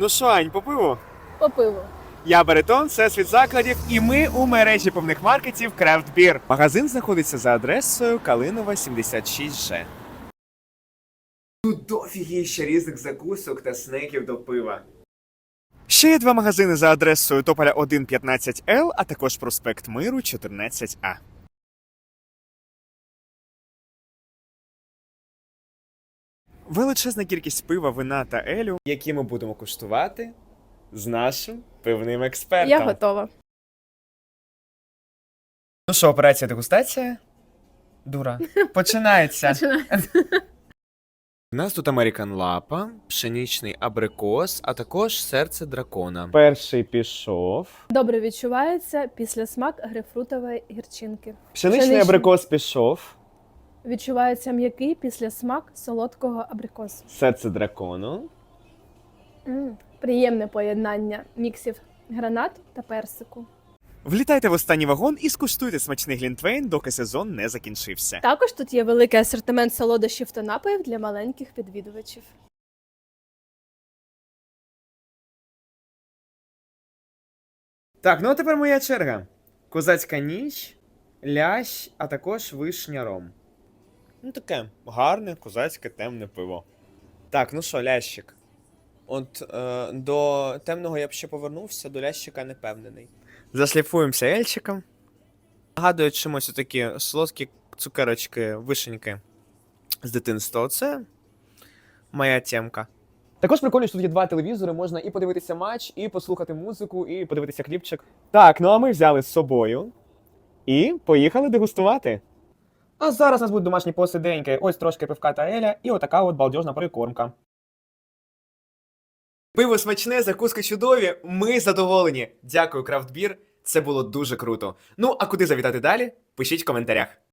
Ну що, Ань, по пиву? По пиву. Я Баритон, це світ закладів, і ми у мережі повних маркетів Craft Beer. Магазин знаходиться за адресою Калинова 76G. Тут дофігіща різних закусок та снеків до пива. Ще є два магазини за адресою Тополя 1 15L, а також проспект Миру 14А. Величезна кількість пива, вина та елю, які ми будемо куштувати з нашим пивним експертом. Я готова. Ну що, операція дегустація? Дура. Починається. У нас тут American Лапа, пшеничний абрикос, а також серце дракона. Перший пішов. Добре відчувається після смак грейпфрутової гірчинки. Пшеничний Пшеничний. абрикос пішов. Відчувається м'який після смак солодкого абрикосу. Серце дракону. М, Приємне поєднання міксів гранату та персику. Влітайте в останній вагон і скуштуйте смачний глінтвейн, доки сезон не закінчився. Також тут є великий асортимент солодощів та напоїв для маленьких відвідувачів. Так, ну а тепер моя черга. Козацька ніч, лящ, а також вишня ром. Ну таке гарне, козацьке темне пиво. Так, ну що, лящик. От е, до темного я б ще повернувся, до лящика не певнений. Зашліфуємося ельчиком. Нагадують чимось такі солодкі цукерочки, вишеньки з дитинства. Це моя темка. Також прикольно, що тут є два телевізори, можна і подивитися матч, і послухати музику, і подивитися кліпчик. Так, ну а ми взяли з собою і поїхали дегустувати. А зараз у нас будуть домашні посиденьки, ось трошки пивка та еля, і отака от балдежна прикормка. Пиво смачне, закуски чудові. Ми задоволені. Дякую, крафтбір. Це було дуже круто. Ну а куди завітати далі? Пишіть в коментарях.